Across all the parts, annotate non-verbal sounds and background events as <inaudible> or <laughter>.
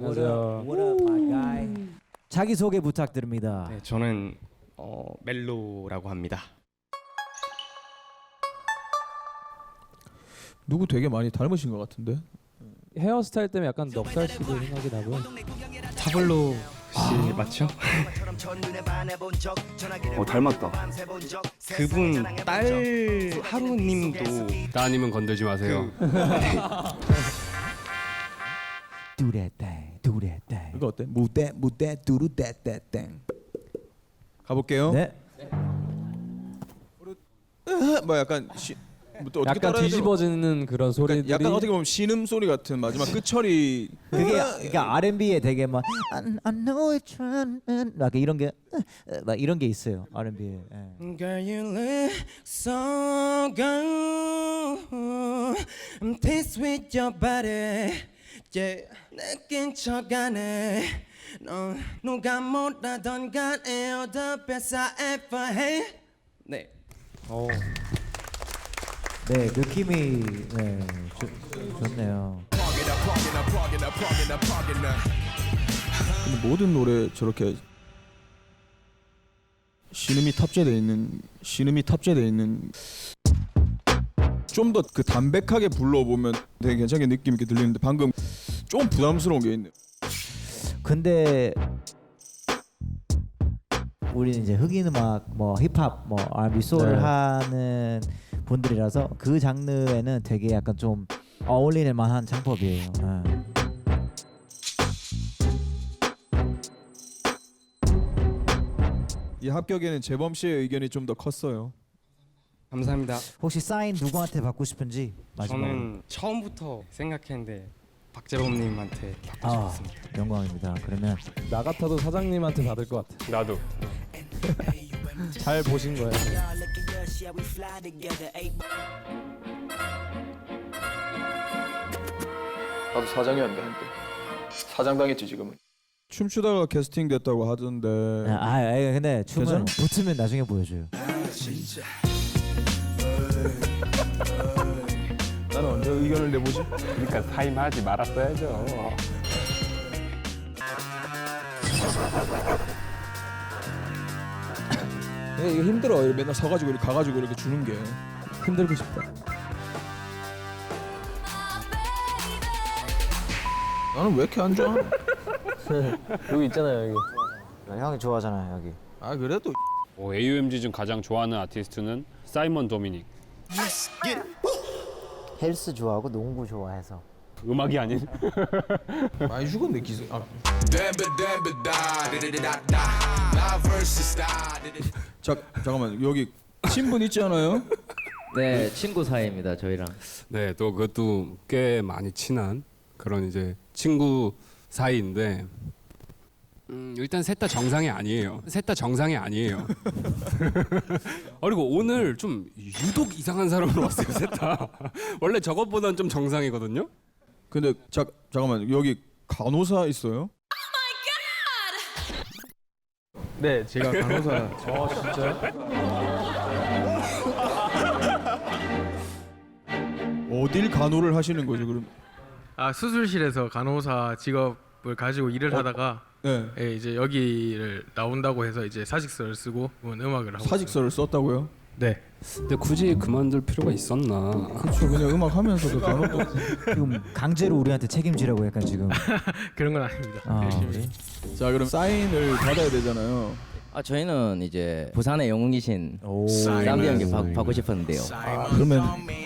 안녕하세요. What up, my guy? 자기 소개 부탁드립니다. 네, 저는 어, 멜로라고 합니다. 누구 되게 많이 닮으신 것 같은데? 헤어스타일 때문에 약간 넉살 씨도 생각이 나고요. 타블로 씨 맞죠? <laughs> 어 닮았다. 그분 딸 하루님도 따님은 건들지 마세요. <laughs> <laughs> 두레땡, 두레땡. 이거 어때? 무대 무대 두루 떼떼땡 가볼게요. 네. 뭐 약간 시, 뭐또 어떻게 약간 되나? 뒤집어지는 그런 소리들이 약간, 약간 어떻게 보면 신음 소리 같은 마지막 끝처리 그게 그러니까 R&B에 되게 막 I, I know it's trying 막 이런 게 막 이런 게 있어요. R&B에. 예. Girl you look so good I'm pleased with your body yeah 느낀 척하네. 너 누가 못하던 간에 You're the best I ever had 네. 어, 네, 느낌이 네, 좋, 좋네요. 근데 모든 노래 저렇게 신음이 탑재돼 있는 신음이 탑재돼 있는 좀 더 그 담백하게 불러보면 되게 괜찮게 느낌 있게 들리는데 방금 좀 부담스러운 게 있네. 근데 우리는 이제 흑인 음악, 뭐 힙합, 뭐 R&B 소울 네. 하는 분들이라서 그 장르에는 되게 약간 좀 어울리는 만한 창법이에요. 예. 이 합격에는 재범 씨의 의견이 좀 더 컸어요. 감사합니다 혹시 사인 누구한테 받고 싶은지 마지막으로. 저는 처음부터 생각했는데 박재범님한테 받고 아, 싶습니다 영광입니다. 그러면 나 같아도 사장님한테 받을 것 같아. 나도. <laughs> 잘 보신 거예요. 나도 사장이었는데 한때 사장 당했지 지금은. 춤추다가 캐스팅 됐다고 하던데. 아, 아, 아, 근데 춤은 괜찮아? 붙으면 나중에 보여줘요. 나는 언제 의견을 내보지? 그러니까 타임하지 말았어야죠. 네, 이거 힘들어. 맨날 서가지고 이렇게 가가지고 이렇게 주는 게. 힘들고 싶다. 나는 왜 이렇게 안 좋아? <laughs> 여기 있잖아요, 여기. 형이 좋아하잖아요 여기. 아 그래도 어, AUMG 중 가장 좋아하는 아티스트는 사이먼 도미닉. 헬스 좋아하고 농구 좋아해서. 음악이 아닌. 많이 죽었네 기세. 아. 자 잠깐만 여기 친분 있지 않아요? <laughs> 네, 친구 사이입니다. 저희랑. 네, 또 그것도 꽤 많이 친한 그런 이제 친구 사이인데 음, 일단 셋 다 정상이 아니에요. 셋 다 정상이 아니에요. 어, <laughs> 그리고 오늘 좀 유독 이상한 사람으로 왔어요, 셋 다. <laughs> 원래 저것보다는 좀 정상이거든요. 근데 자 잠깐만 여기 간호사 있어요? 네, 제가 간호사. 어, 진짜요? 어딜 간호를 하시는 거죠, 그럼? 아 수술실에서 간호사 직업을 가지고 일을 하다가 네. 예, 이제 여기를 나온다고 해서 이제 사직서를 쓰고 음, 음악을 하고 사직서를 썼다고요? 네. 근데 굳이 그만둘 필요가 있었나? 그렇죠. 그냥 음악 하면서 그 간호도 지금 강제로 우리한테 책임지라고 약간 지금. <laughs> 그런 건 아닙니다. 아, 열심히. 그래? 자, 그럼 사인을 받아야 되잖아요. 아, 저희는 이제 부산의 영웅이신 오. 쌈디 형님 받- 받고 싶었는데요. 아, 그러면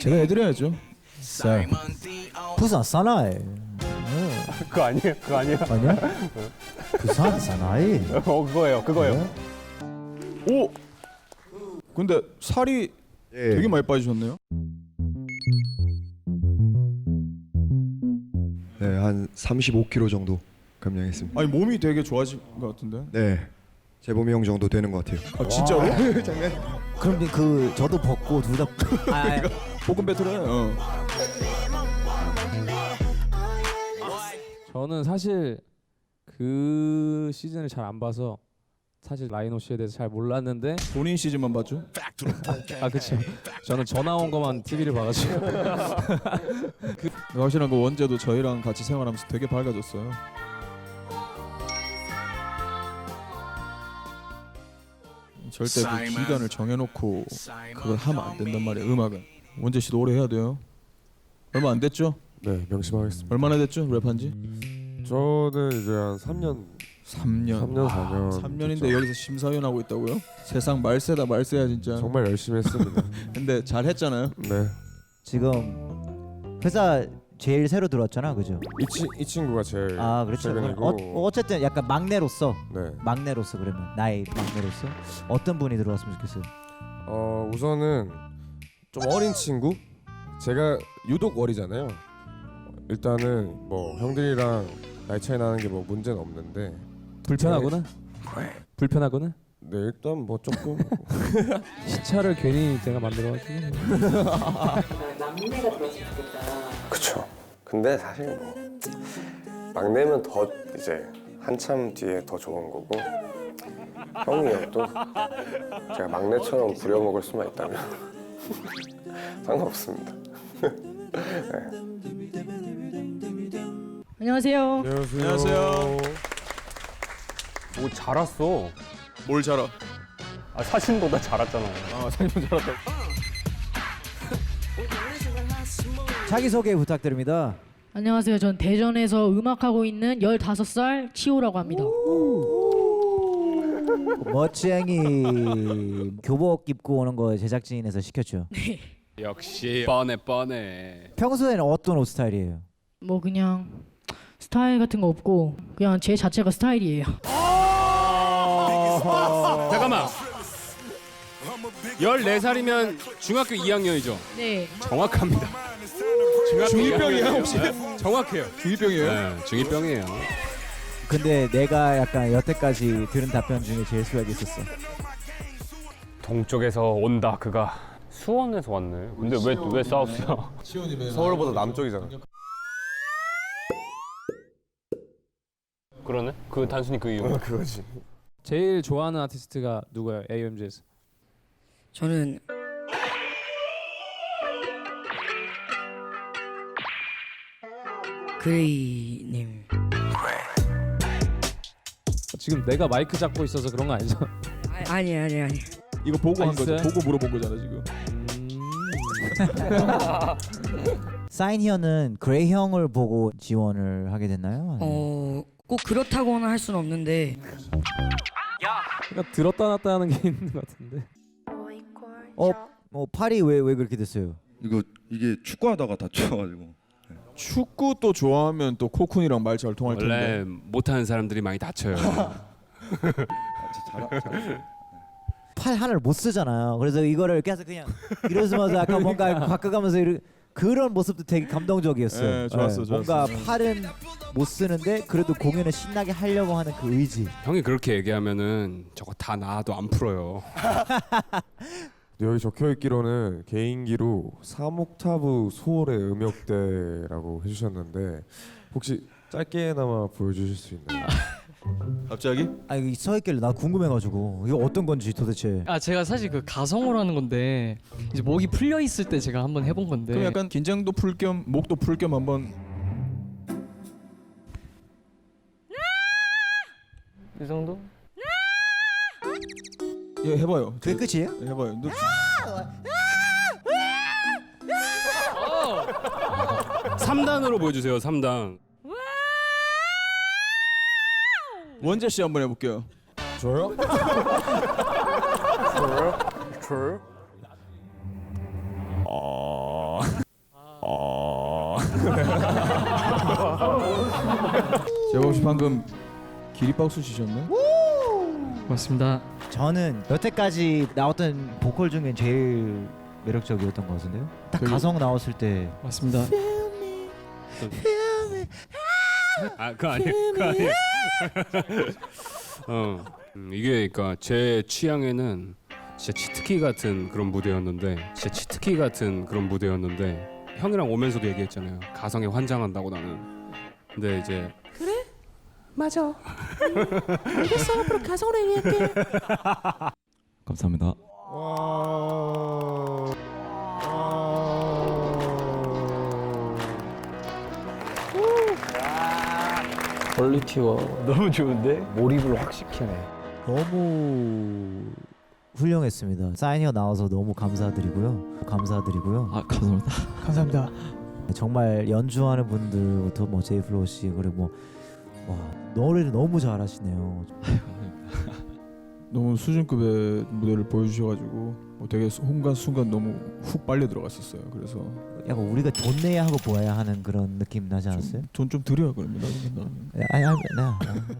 제가 해드려야죠. 자, 부산 사나이. 그거 아니에요, 그거 아니에요. 아니야? <laughs> 부산 사나이. 어, 그거예요, 그거예요. 오. 근데 살이 되게 많이 빠지셨네요. 네, 한 35kg 정도 감량했습니다. 아니 몸이 되게 좋아진 것 같은데. 네, 재범이 형 정도 되는 것 같아요. 아 진짜로? <laughs> 그럼 그 저도 벗고 둘 다. <laughs> 아, 아, 볶음 배틀해. 어. 저는 사실 그 시즌을 잘 안 봐서 사실 라이노 씨에 대해서 잘 몰랐는데 본인 시즌만 봤죠? <laughs> 아 그쵸 저는 전화 온 것만 TV를 봐가지고 <laughs> 그 확실한 거 원재도 저희랑 같이 생활하면서 되게 밝아졌어요. 절대 그 기간을 정해놓고 그걸 하면 안 된단 말이에요. 음악은 원재 씨도 오래 해야 돼요. 얼마 안 됐죠? 네 명심하겠습니다. 얼마나 됐죠? 랩한지? 음. 저는 이제 한 3년, 3년. 3년 4년. 3년인데 여기서 심사위원 하고 있다고요? 세상 말세다 말세야 진짜. 정말 열심히 했습니다. <laughs> 근데 잘 했잖아요. 네. 지금 회사 제일 새로 들어왔잖아, 그죠? 이, 치, 이 친구가 제일 아 그렇죠. 최근이고. 어, 어쨌든 약간 막내로서 네. 막내로서 그러면 나의 막내로서 어떤 분이 들어왔으면 좋겠어요. 어 우선은 좀 어린 친구. 제가 유독 어리잖아요. 일단은 뭐 형들이랑 나이 차이 나는 게 뭐 문제는 없는데. 불편하구나. 불편하구나. 네 일단 뭐 조금 <laughs> 시차를 괜히 제가 만들어가지고. <laughs> 그쵸. 근데 사실 뭐 막내면 더 이제 한참 뒤에 더 좋은 거고 형이어도 제가 막내처럼 부려먹을 수만 있다면 <laughs> 상관없습니다. 안녕하세요. 안녕하세요. 오 잘 왔어. 뭘 잘아? 아 사진보다 잘 왔잖아요. 아 상품 잘았다. 자기 소개 부탁드립니다. 안녕하세요. 전 대전에서 음악하고 있는 15살 치호라고 합니다. 멋쟁이 교복 입고 오는 거 제작진에서 시켰죠. 역시 뻔해 뻔해. 평소에는 어떤 옷 스타일이에요? 뭐 그냥 스타일 같은 거 없고 그냥 제 자체가 스타일이에요. 잠깐만. 14살이면 중학교 2학년이죠. 네. 정확합니다. 중학교 중이병이야, 2학년이에요. 혹시? 네, 정확해요. 중이병이에요? 네, 중이병이에요. 근데 내가 약간 여태까지 들은 답변 중에 제일 수학이 있었어. 동쪽에서 온다 그가 수원에서 왔네. 근데 왜 왜 사우스야? 서울보다 남쪽이잖아. 그러네. 그 단순히 그 이유. 그거지. 제일 좋아하는 아티스트가 누구예요? AMG에서. 저는 그레이님. 지금 내가 마이크 잡고 있어서 그런 거 아니죠? 아니 아니 아니. 이거 보고 한 거죠. 보고 물어본 거잖아 지금. 음. <laughs> 사인 히어는 그레이 형을 보고 지원을 하게 됐나요? 아니면- 어 꼭 그렇다고는 할 수는 없는데 그러니까 들었다 놨다 하는 게 <laughs> 있는 것 같은데. 어, 뭐 팔이 왜 왜 그렇게 됐어요? 이거 이게 축구하다가 다쳐가지고 축구 또 좋아하면 또 코쿤이랑 말 잘 통할 텐데. 원래 못하는 사람들이 많이 다쳐요. <laughs> 잘, 잘 팔 하나를 못 쓰잖아요. 그래서 이거를 계속 그냥 이러면서 약간 뭔가 바꿔가면서 이러, 그런 모습도 되게 감동적이었어요. 네, 좋았어, 뭔가 좋았어. 팔은 못 쓰는데 그래도 공연을 신나게 하려고 하는 그 의지. 형이 그렇게 얘기하면은 저거 다 나와도 안 풀어요. 여기 적혀 있기로는 개인기로 3옥타브 소월의 음역대라고 해주셨는데 혹시 짧게나마 보여주실 수 있나요? <laughs> 갑자기? 아 이거 써 있길래 나 궁금해가지고 이거 어떤 건지 도대체. 아 제가 사실 그 가성으로 하는 건데 이제 목이 풀려 있을 때 제가 한번 해본 건데 그럼 약간 긴장도 풀 겸 목도 풀 겸 한번 이 정도? 예 해봐요. 그게 끝이에요? 예, 해봐요. 너, 3단으로 보여주세요. 3단. 원재 씨 한번 해볼게요. 저요? <laughs> 저요? 저요? 어... 어... 제가 혹시 방금 기립박수 치셨나요? 맞습니다. 저는 여태까지 나왔던 보컬 중에 제일 매력적이었던 것 같은데요. 딱 저기- 가성 나왔을 때 맞습니다. 아, 그거 아니에요. 그거 아니에요. <laughs> 어, 음, 이게 그러니까 제 취향에는 진짜 치트키 같은 그런 무대였는데, 진짜 치트키 같은 그런 무대였는데, 형이랑 오면서도 얘기했잖아요. 가성에 환장한다고 나는. 근데 이제 맞아. 알겠어. 앞으로 가성으로 얘기할게. <laughs> 감사합니다. 와... 퀄리티가 너무 좋은데 몰입을 확 시키네. 너무 훌륭했습니다. 사인이어 나와서 너무 감사드리고요. 감사드리고요. 아 감사합니다. 감사합니다. 정말 연주하는 분들부터 뭐 제이플로우 씨 그리고 뭐 와 노래를 너무 잘하시네요. 너무 수준급의 무대를 보여주셔가지고 뭐 되게 순간 순간 너무 훅 빨려 들어갔었어요. 그래서 약간 우리가 돈 내야 하고 보아야 하는 그런 느낌 나지 않았어요? 돈 좀 드려요 그러면 나도. 아니 아니 네.